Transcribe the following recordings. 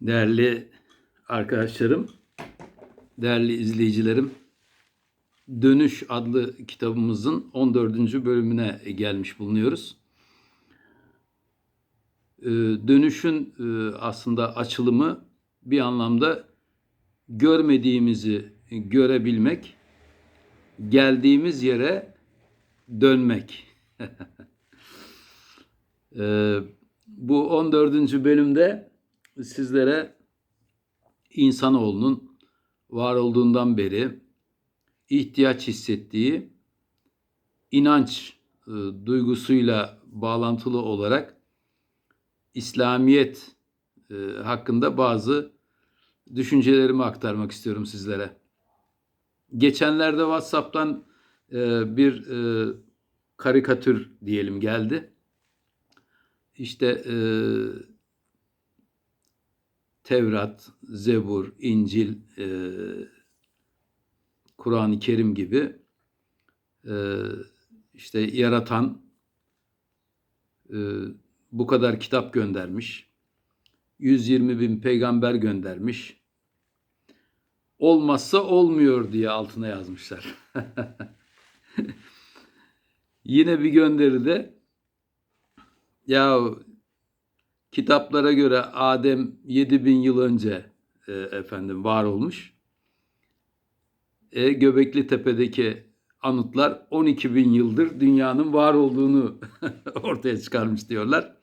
Değerli arkadaşlarım, değerli izleyicilerim, Dönüş adlı kitabımızın 14. bölümüne gelmiş bulunuyoruz. Ee, Dönüşün e, aslında açılımı bir anlamda görmediğimizi görebilmek, geldiğimiz yere dönmek. Ee, Bu 14. bölümde sizlere insanoğlunun var olduğundan beri ihtiyaç hissettiği inanç e, duygusuyla bağlantılı olarak İslamiyet e, hakkında bazı düşüncelerimi aktarmak istiyorum sizlere. Geçenlerde WhatsApp'tan e, bir e, karikatür diyelim geldi. İşte e, Tevrat, Zebur, İncil, e, Kur'an-ı Kerim gibi e, işte yaratan e, bu kadar kitap göndermiş. 120 bin peygamber göndermiş. Olmazsa olmuyor diye altına yazmışlar. Yine bir gönderide ya kitaplara göre Adem 7000 yıl önce e, efendim var olmuş. E, Göbekli Tepe'deki anıtlar 12 bin yıldır dünyanın var olduğunu ortaya çıkarmış diyorlar.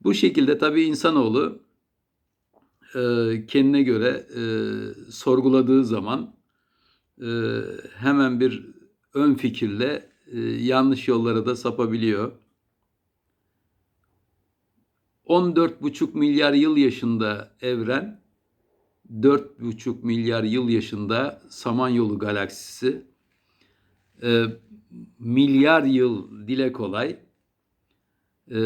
Bu şekilde tabii insanoğlu e, kendine göre e, sorguladığı zaman e, hemen bir ön fikirle e, yanlış yollara da sapabiliyor. 14,5 milyar yıl yaşında evren, 4,5 milyar yıl yaşında Samanyolu galaksisi, e, milyar yıl dile kolay. E,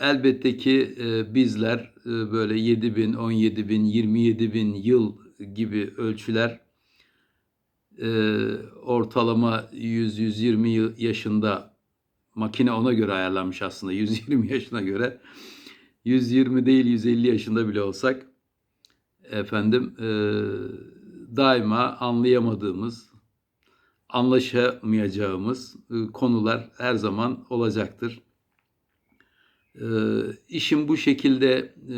elbette ki e, bizler e, böyle 7 bin, 17 bin, 27 bin yıl gibi ölçüler e, ortalama 100-120 yaşında makine ona göre ayarlanmış aslında 120 yaşına göre 120 değil 150 yaşında bile olsak efendim e, daima anlayamadığımız, anlaşamayacağımız e, konular her zaman olacaktır. E, işin bu şekilde e,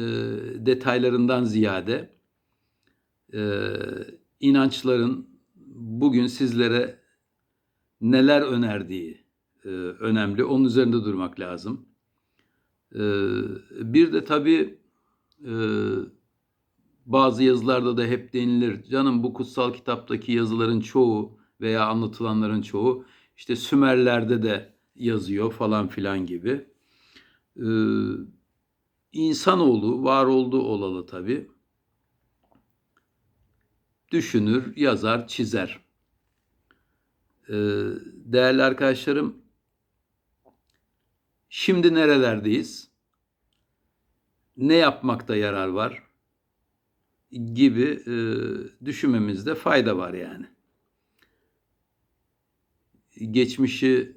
detaylarından ziyade e, inançların bugün sizlere neler önerdiği e, önemli. Onun üzerinde durmak lazım. E, bir de tabii e, bazı yazılarda da hep denilir. Canım bu kutsal kitaptaki yazıların çoğu veya anlatılanların çoğu işte Sümerlerde de yazıyor falan filan gibi. Ee, insanoğlu var olduğu olalı tabii. Düşünür, yazar, çizer. Ee, değerli arkadaşlarım, şimdi nerelerdeyiz? Ne yapmakta yarar var? gibi e, düşünmemizde fayda var yani. Geçmişi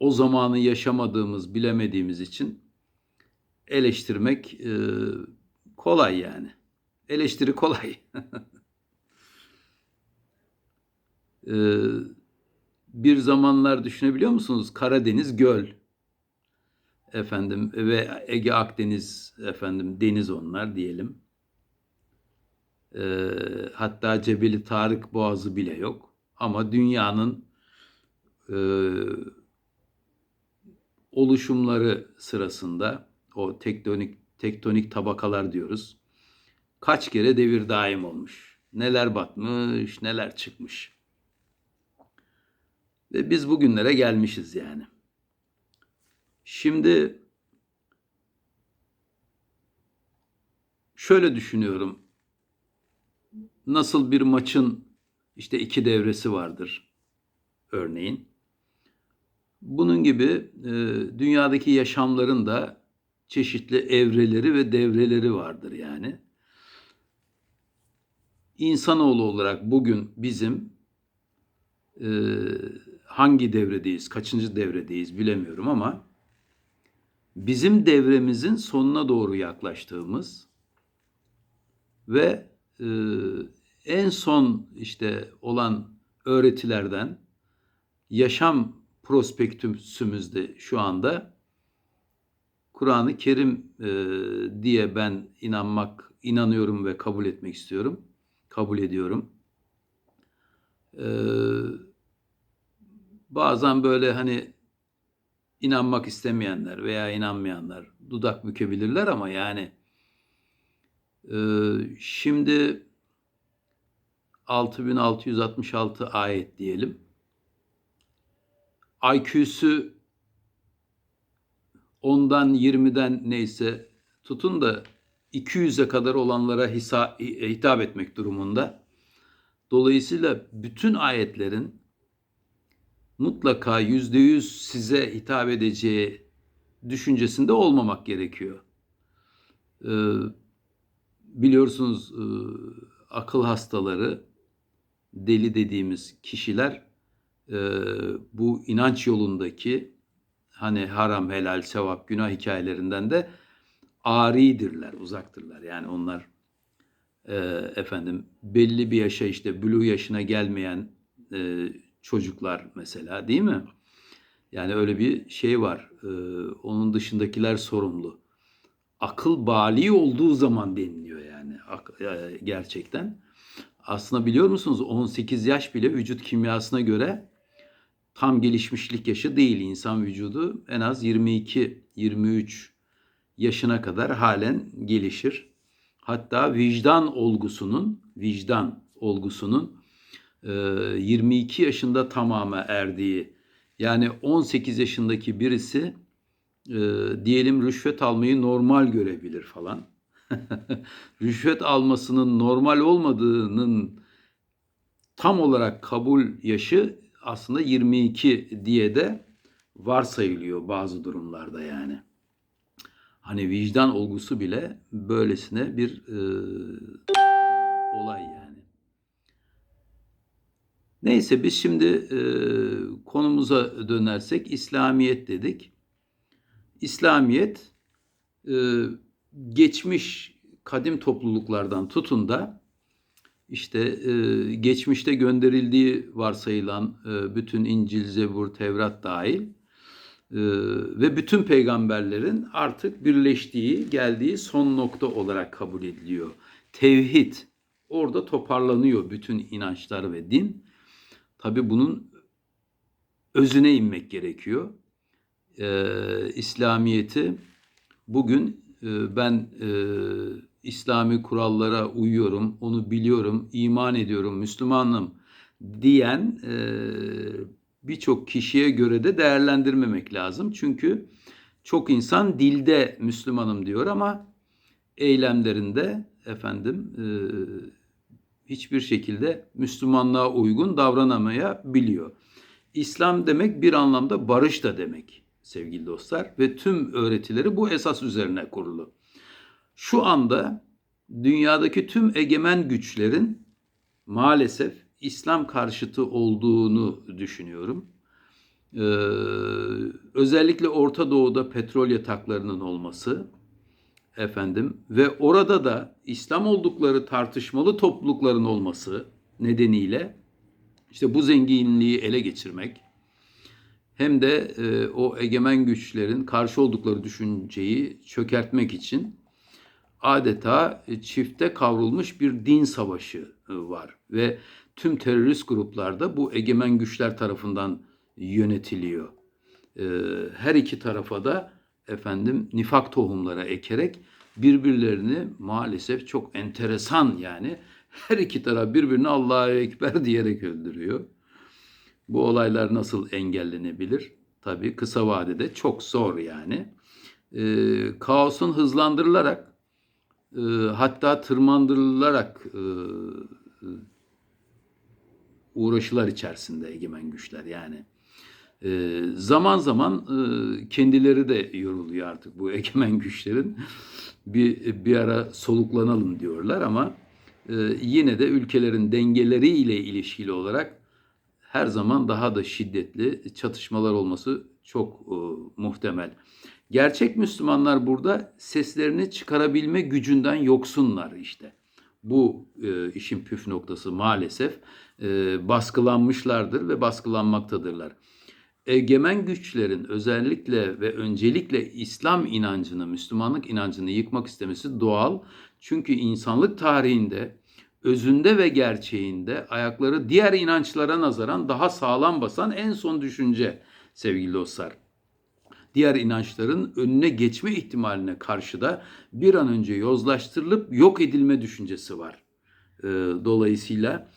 o zamanı yaşamadığımız, bilemediğimiz için eleştirmek e, kolay yani. Eleştiri kolay. e, bir zamanlar düşünebiliyor musunuz? Karadeniz göl. Efendim ve Ege Akdeniz efendim deniz onlar diyelim. E, hatta Cebeli Tarık Boğazı bile yok. Ama dünyanın e, oluşumları sırasında o tektonik tektonik tabakalar diyoruz. Kaç kere devir daim olmuş. Neler batmış, neler çıkmış. Ve biz bugünlere gelmişiz yani. Şimdi şöyle düşünüyorum nasıl bir maçın işte iki devresi vardır örneğin. Bunun gibi e, dünyadaki yaşamların da çeşitli evreleri ve devreleri vardır yani. İnsanoğlu olarak bugün bizim e, hangi devredeyiz, kaçıncı devredeyiz bilemiyorum ama bizim devremizin sonuna doğru yaklaştığımız ve e, en son işte olan öğretilerden yaşam prospektüsümüzde şu anda Kur'an-ı Kerim e, diye ben inanmak, inanıyorum ve kabul etmek istiyorum. Kabul ediyorum. E, bazen böyle hani inanmak istemeyenler veya inanmayanlar dudak bükebilirler ama yani e, şimdi 6666 ayet diyelim. IQ'su 10'dan 20'den neyse tutun da 200'e kadar olanlara hisa, hitap etmek durumunda. Dolayısıyla bütün ayetlerin mutlaka yüzde yüz size hitap edeceği düşüncesinde olmamak gerekiyor. Ee, biliyorsunuz e, akıl hastaları, deli dediğimiz kişiler e, bu inanç yolundaki hani haram, helal, sevap, günah hikayelerinden de aridirler, uzaktırlar. Yani onlar e, efendim belli bir yaşa işte buluğ yaşına gelmeyen e, çocuklar mesela değil mi? Yani öyle bir şey var. E, onun dışındakiler sorumlu. Akıl bali olduğu zaman deniliyor yani e, gerçekten. Aslında biliyor musunuz 18 yaş bile vücut kimyasına göre tam gelişmişlik yaşı değil insan vücudu en az 22-23 yaşına kadar halen gelişir. Hatta vicdan olgusunun vicdan olgusunun 22 yaşında tamama erdiği yani 18 yaşındaki birisi diyelim rüşvet almayı normal görebilir falan. rüşvet almasının normal olmadığının tam olarak kabul yaşı aslında 22 diye de varsayılıyor bazı durumlarda yani. Hani vicdan olgusu bile böylesine bir e, olay yani. Neyse biz şimdi e, konumuza dönersek İslamiyet dedik. İslamiyet e, geçmiş kadim topluluklardan tutun da işte e, geçmişte gönderildiği varsayılan e, bütün İncil, Zebur, Tevrat dahil e, ve bütün peygamberlerin artık birleştiği, geldiği son nokta olarak kabul ediliyor. Tevhid orada toparlanıyor bütün inançlar ve din. Tabi bunun özüne inmek gerekiyor. E, İslamiyeti bugün e, ben e, İslami kurallara uyuyorum, onu biliyorum, iman ediyorum, Müslümanım diyen e, birçok kişiye göre de değerlendirmemek lazım. Çünkü çok insan dilde Müslümanım diyor ama eylemlerinde efendim e, hiçbir şekilde Müslümanlığa uygun davranamayabiliyor. İslam demek bir anlamda barış da demek sevgili dostlar ve tüm öğretileri bu esas üzerine kurulu. Şu anda dünyadaki tüm egemen güçlerin maalesef İslam karşıtı olduğunu düşünüyorum. Ee, özellikle Orta Doğu'da petrol yataklarının olması efendim ve orada da İslam oldukları tartışmalı toplulukların olması nedeniyle işte bu zenginliği ele geçirmek hem de e, o egemen güçlerin karşı oldukları düşünceyi çökertmek için adeta e, çifte kavrulmuş bir din savaşı e, var ve tüm terörist gruplarda bu egemen güçler tarafından yönetiliyor. E, her iki tarafa da efendim nifak tohumlara ekerek birbirlerini maalesef çok enteresan yani her iki taraf birbirini Allah'a ekber diyerek öldürüyor. Bu olaylar nasıl engellenebilir? Tabii kısa vadede çok zor yani. E, kaosun hızlandırılarak e, hatta tırmandırılarak e, uğraşılar içerisinde egemen güçler yani. E, zaman zaman e, kendileri de yoruluyor artık bu egemen güçlerin. Bir, bir ara soluklanalım diyorlar ama e, yine de ülkelerin dengeleriyle ilişkili olarak her zaman daha da şiddetli çatışmalar olması çok e, muhtemel. Gerçek Müslümanlar burada seslerini çıkarabilme gücünden yoksunlar işte. bu e, işin püf noktası maalesef e, baskılanmışlardır ve baskılanmaktadırlar. Egemen güçlerin özellikle ve öncelikle İslam inancını, Müslümanlık inancını yıkmak istemesi doğal. Çünkü insanlık tarihinde özünde ve gerçeğinde ayakları diğer inançlara nazaran daha sağlam basan en son düşünce sevgili dostlar. Diğer inançların önüne geçme ihtimaline karşı da bir an önce yozlaştırılıp yok edilme düşüncesi var. Dolayısıyla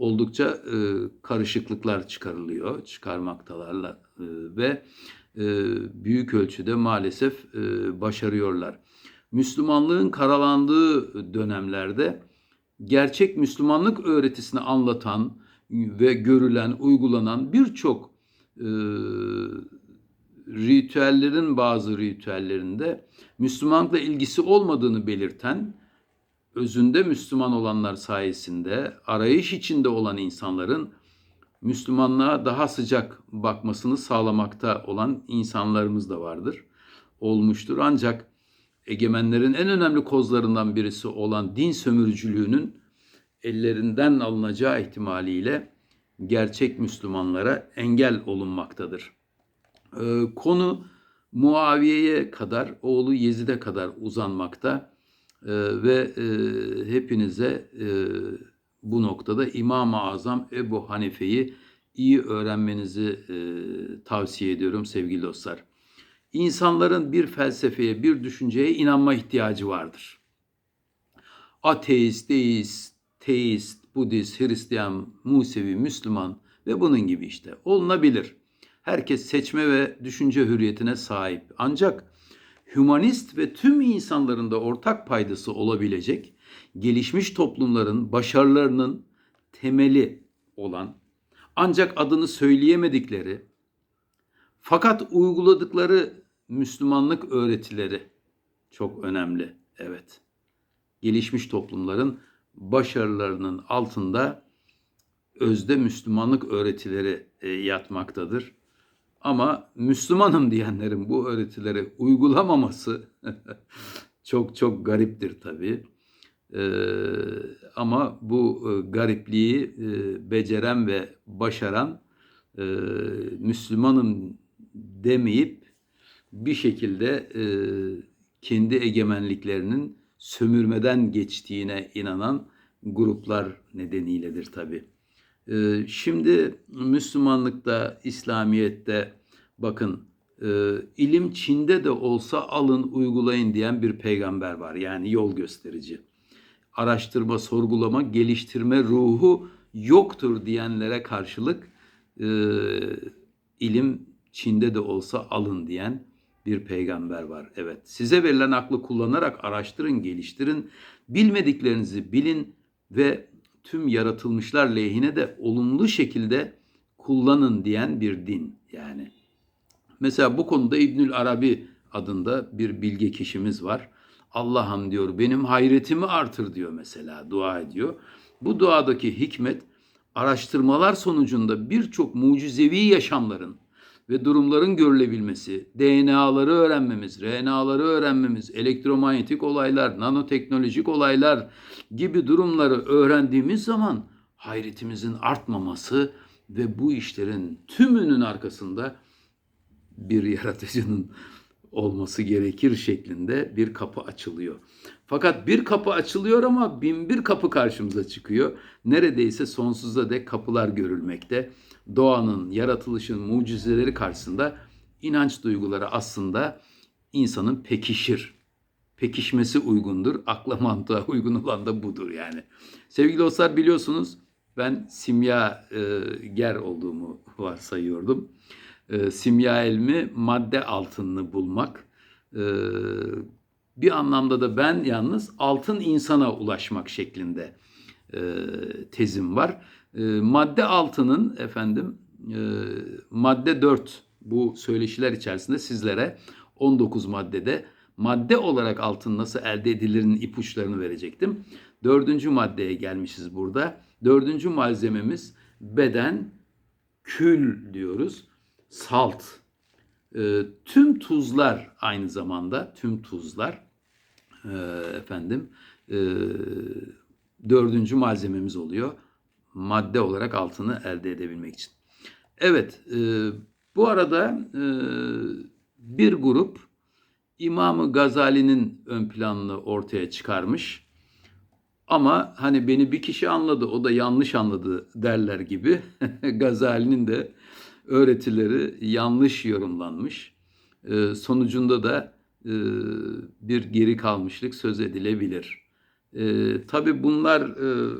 oldukça e, karışıklıklar çıkarılıyor, çıkarmaktalarla e, ve e, büyük ölçüde maalesef e, başarıyorlar. Müslümanlığın karalandığı dönemlerde gerçek Müslümanlık öğretisini anlatan ve görülen, uygulanan birçok e, ritüellerin bazı ritüellerinde Müslümanlıkla ilgisi olmadığını belirten özünde Müslüman olanlar sayesinde arayış içinde olan insanların Müslümanlığa daha sıcak bakmasını sağlamakta olan insanlarımız da vardır. Olmuştur. Ancak egemenlerin en önemli kozlarından birisi olan din sömürücülüğünün ellerinden alınacağı ihtimaliyle gerçek Müslümanlara engel olunmaktadır. Ee, konu Muaviye'ye kadar, oğlu Yezid'e kadar uzanmakta ee, ve e, hepinize e, bu noktada İmam-ı Azam Ebu Hanife'yi iyi öğrenmenizi e, tavsiye ediyorum sevgili dostlar. İnsanların bir felsefeye, bir düşünceye inanma ihtiyacı vardır. Ateist, deist, teist, Budist, Hristiyan, Musevi, Müslüman ve bunun gibi işte olunabilir. Herkes seçme ve düşünce hürriyetine sahip. Ancak hümanist ve tüm insanların da ortak paydası olabilecek gelişmiş toplumların başarılarının temeli olan ancak adını söyleyemedikleri fakat uyguladıkları Müslümanlık öğretileri çok önemli. Evet. Gelişmiş toplumların başarılarının altında özde Müslümanlık öğretileri e, yatmaktadır. Ama Müslümanım diyenlerin bu öğretileri uygulamaması çok çok gariptir tabii. Ee, ama bu e, garipliği e, beceren ve başaran e, Müslümanım demeyip bir şekilde e, kendi egemenliklerinin sömürmeden geçtiğine inanan gruplar nedeniyledir tabii. Ee, şimdi Müslümanlıkta, İslamiyet'te bakın e, ilim Çin'de de olsa alın uygulayın diyen bir peygamber var. Yani yol gösterici. Araştırma, sorgulama, geliştirme ruhu yoktur diyenlere karşılık e, ilim Çin'de de olsa alın diyen bir peygamber var. Evet. Size verilen aklı kullanarak araştırın, geliştirin. Bilmediklerinizi bilin ve tüm yaratılmışlar lehine de olumlu şekilde kullanın diyen bir din yani. Mesela bu konuda İbnül Arabi adında bir bilge kişimiz var. Allah'ım diyor benim hayretimi artır diyor mesela dua ediyor. Bu duadaki hikmet araştırmalar sonucunda birçok mucizevi yaşamların ve durumların görülebilmesi, DNA'ları öğrenmemiz, RNA'ları öğrenmemiz, elektromanyetik olaylar, nanoteknolojik olaylar gibi durumları öğrendiğimiz zaman hayretimizin artmaması ve bu işlerin tümünün arkasında bir yaratıcının olması gerekir şeklinde bir kapı açılıyor. Fakat bir kapı açılıyor ama bin bir kapı karşımıza çıkıyor. Neredeyse sonsuza dek kapılar görülmekte. Doğanın, yaratılışın mucizeleri karşısında inanç duyguları aslında insanın pekişir. Pekişmesi uygundur. Akla mantığa uygun olan da budur yani. Sevgili dostlar biliyorsunuz ben simya e, ger olduğumu varsayıyordum. E, simya ilmi madde altınını bulmak. E, bir anlamda da ben yalnız altın insana ulaşmak şeklinde e, tezim var. E, madde altının efendim e, madde 4 bu söyleşiler içerisinde sizlere 19 maddede madde olarak altın nasıl elde edilirin ipuçlarını verecektim. Dördüncü maddeye gelmişiz burada. Dördüncü malzememiz beden kül diyoruz. Salt. E, tüm tuzlar aynı zamanda tüm tuzlar e, efendim e, dördüncü malzememiz oluyor. Madde olarak altını elde edebilmek için. Evet, e, bu arada bir grup İmam-ı Gazali'nin ön planını ortaya çıkarmış. Ama hani beni bir kişi anladı, o da yanlış anladı derler gibi. Gazali'nin de öğretileri yanlış yorumlanmış. Sonucunda da e, bir geri kalmışlık söz edilebilir. E, tabii bunlar e,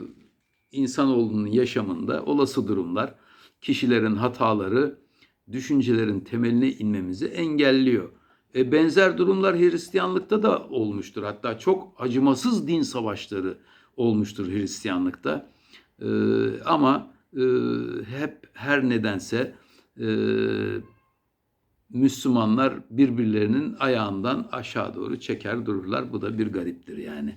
insanoğlunun yaşamında olası durumlar. Kişilerin hataları, düşüncelerin temeline inmemizi engelliyor. E, benzer durumlar Hristiyanlıkta da olmuştur. Hatta çok acımasız din savaşları olmuştur Hristiyanlıkta. E, ama e, hep her nedense e, Müslümanlar birbirlerinin ayağından aşağı doğru çeker dururlar. Bu da bir gariptir yani.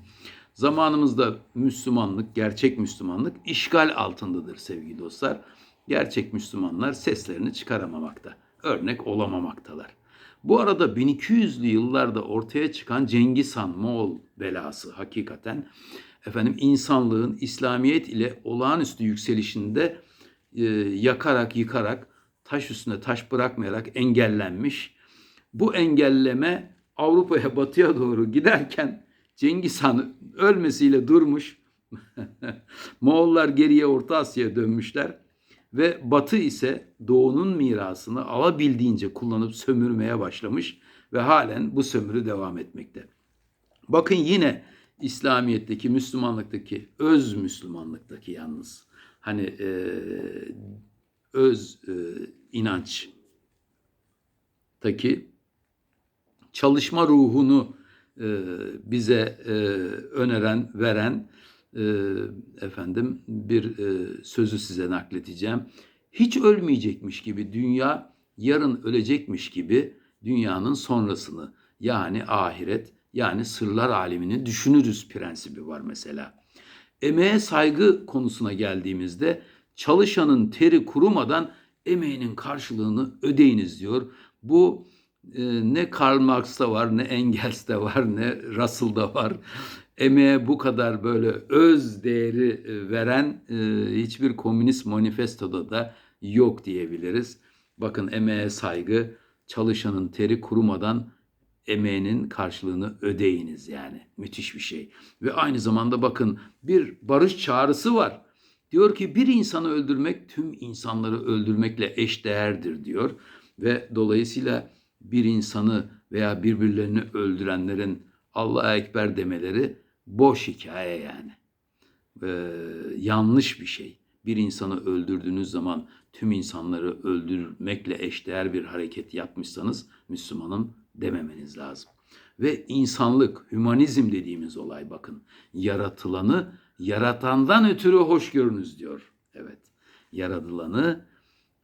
Zamanımızda Müslümanlık, gerçek Müslümanlık işgal altındadır sevgili dostlar. Gerçek Müslümanlar seslerini çıkaramamakta, örnek olamamaktalar. Bu arada 1200'lü yıllarda ortaya çıkan Cengiz Han Moğol belası hakikaten efendim insanlığın İslamiyet ile olağanüstü yükselişinde e, yakarak yıkarak taş üstüne taş bırakmayarak engellenmiş. Bu engelleme Avrupa'ya batıya doğru giderken Cengiz Han ölmesiyle durmuş. Moğollar geriye Orta Asya'ya dönmüşler ve Batı ise Doğu'nun mirasını alabildiğince kullanıp sömürmeye başlamış ve halen bu sömürü devam etmekte. Bakın yine İslamiyet'teki, Müslümanlıktaki, öz Müslümanlıktaki yalnız hani e, öz e, inançtaki çalışma ruhunu e, bize e, öneren, veren e, efendim bir e, sözü size nakledeceğim. Hiç ölmeyecekmiş gibi dünya yarın ölecekmiş gibi dünyanın sonrasını yani ahiret yani sırlar alemini düşünürüz prensibi var mesela. Emeğe saygı konusuna geldiğimizde çalışanın teri kurumadan emeğinin karşılığını ödeyiniz diyor. Bu e, ne Karl Marx'ta var, ne Engels'te var, ne Russell'da var. Emeğe bu kadar böyle öz değeri e, veren e, hiçbir komünist manifestoda da yok diyebiliriz. Bakın emeğe saygı, çalışanın teri kurumadan emeğinin karşılığını ödeyiniz yani. Müthiş bir şey. Ve aynı zamanda bakın bir barış çağrısı var. Diyor ki bir insanı öldürmek tüm insanları öldürmekle eşdeğerdir diyor. Ve dolayısıyla bir insanı veya birbirlerini öldürenlerin Allah'a Ekber demeleri boş hikaye yani. Ee, yanlış bir şey. Bir insanı öldürdüğünüz zaman tüm insanları öldürmekle eşdeğer bir hareket yapmışsanız Müslümanım dememeniz lazım. Ve insanlık, hümanizm dediğimiz olay bakın. Yaratılanı yaratandan ötürü hoş görünüz diyor. Evet. Yaratılanı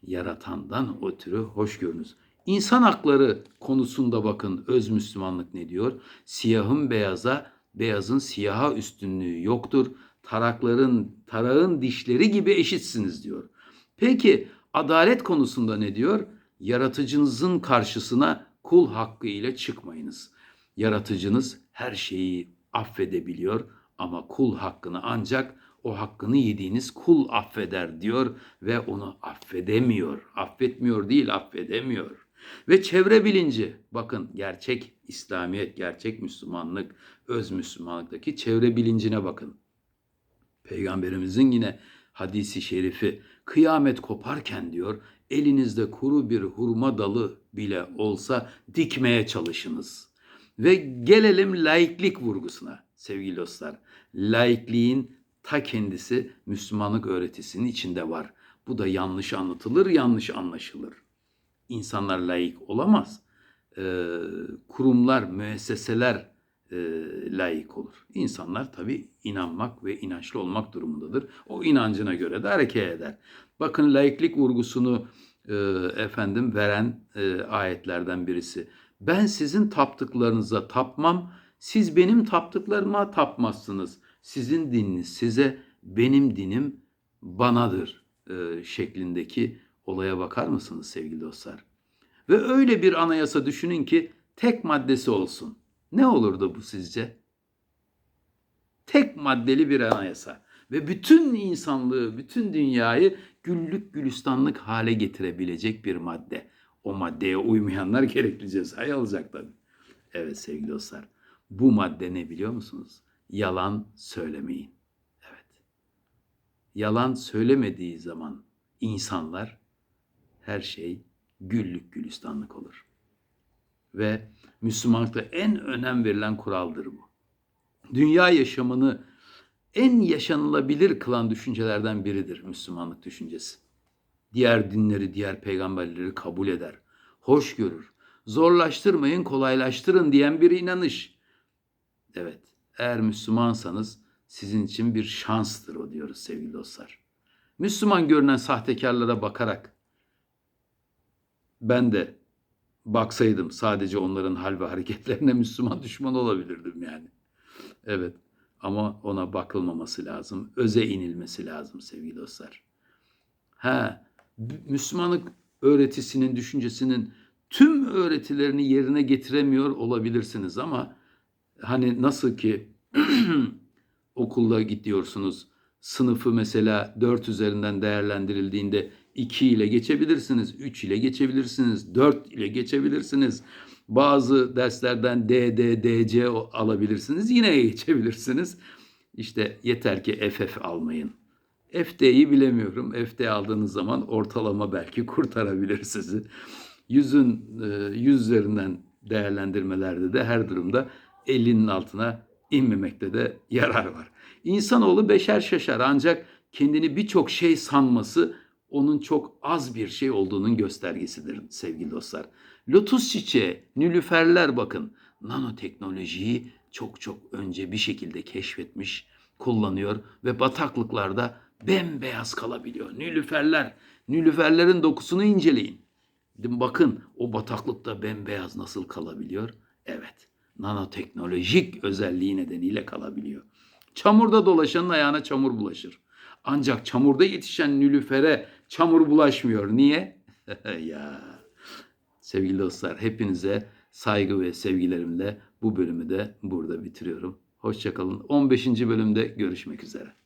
yaratandan ötürü hoş görünüz. İnsan hakları konusunda bakın öz Müslümanlık ne diyor? Siyahın beyaza, beyazın siyaha üstünlüğü yoktur. Tarakların, tarağın dişleri gibi eşitsiniz diyor. Peki adalet konusunda ne diyor? Yaratıcınızın karşısına kul hakkı ile çıkmayınız. Yaratıcınız her şeyi affedebiliyor ama kul hakkını ancak o hakkını yediğiniz kul affeder diyor ve onu affedemiyor. Affetmiyor değil, affedemiyor. Ve çevre bilinci, bakın gerçek İslamiyet, gerçek Müslümanlık, öz Müslümanlıktaki çevre bilincine bakın. Peygamberimizin yine hadisi şerifi, kıyamet koparken diyor, elinizde kuru bir hurma dalı bile olsa dikmeye çalışınız. Ve gelelim laiklik vurgusuna sevgili dostlar. Laikliğin ta kendisi Müslümanlık öğretisinin içinde var. Bu da yanlış anlatılır, yanlış anlaşılır. İnsanlar laik olamaz. Ee, kurumlar, müesseseler e, layık olur. İnsanlar tabi inanmak ve inançlı olmak durumundadır. O inancına göre de hareket eder. Bakın laiklik vurgusunu e, efendim veren e, ayetlerden birisi. Ben sizin taptıklarınıza tapmam, siz benim taptıklarıma tapmazsınız. Sizin dininiz size, benim dinim banadır e, şeklindeki olaya bakar mısınız sevgili dostlar? Ve öyle bir anayasa düşünün ki tek maddesi olsun. Ne olurdu bu sizce? Tek maddeli bir anayasa. Ve bütün insanlığı, bütün dünyayı güllük gülistanlık hale getirebilecek bir madde. O maddeye uymayanlar gerekli cezayı alacak tabii. Evet sevgili dostlar. Bu madde ne biliyor musunuz? Yalan söylemeyin. Evet. Yalan söylemediği zaman insanlar her şey güllük gülistanlık olur. Ve Müslümanlıkta en önem verilen kuraldır bu. Dünya yaşamını en yaşanılabilir kılan düşüncelerden biridir Müslümanlık düşüncesi. Diğer dinleri, diğer peygamberleri kabul eder, hoş görür. Zorlaştırmayın, kolaylaştırın diyen bir inanış. Evet, eğer Müslümansanız sizin için bir şanstır o diyoruz sevgili dostlar. Müslüman görünen sahtekarlara bakarak ben de baksaydım sadece onların hal ve hareketlerine Müslüman düşman olabilirdim yani. Evet ama ona bakılmaması lazım. Öze inilmesi lazım sevgili dostlar. Ha, Müslümanlık öğretisinin, düşüncesinin tüm öğretilerini yerine getiremiyor olabilirsiniz ama hani nasıl ki okulda gidiyorsunuz sınıfı mesela 4 üzerinden değerlendirildiğinde 2 ile geçebilirsiniz, 3 ile geçebilirsiniz, 4 ile geçebilirsiniz. Bazı derslerden D, D, DC alabilirsiniz. Yine geçebilirsiniz. İşte yeter ki FF almayın. FD'yi bilemiyorum. FD aldığınız zaman ortalama belki kurtarabilir sizi. Yüzün yüz üzerinden değerlendirmelerde de her durumda 50'nin altına inmemekte de yarar var. İnsanoğlu beşer şaşar ancak kendini birçok şey sanması onun çok az bir şey olduğunun göstergesidir sevgili dostlar. Lotus çiçeği, nülüferler bakın nanoteknolojiyi çok çok önce bir şekilde keşfetmiş, kullanıyor ve bataklıklarda bembeyaz kalabiliyor. Nülüferler, nülüferlerin dokusunu inceleyin. Bakın o bataklıkta bembeyaz nasıl kalabiliyor? Evet, nanoteknolojik özelliği nedeniyle kalabiliyor. Çamurda dolaşanın ayağına çamur bulaşır. Ancak çamurda yetişen nülüfere çamur bulaşmıyor. Niye? ya sevgili dostlar hepinize saygı ve sevgilerimle bu bölümü de burada bitiriyorum. Hoşçakalın. 15. bölümde görüşmek üzere.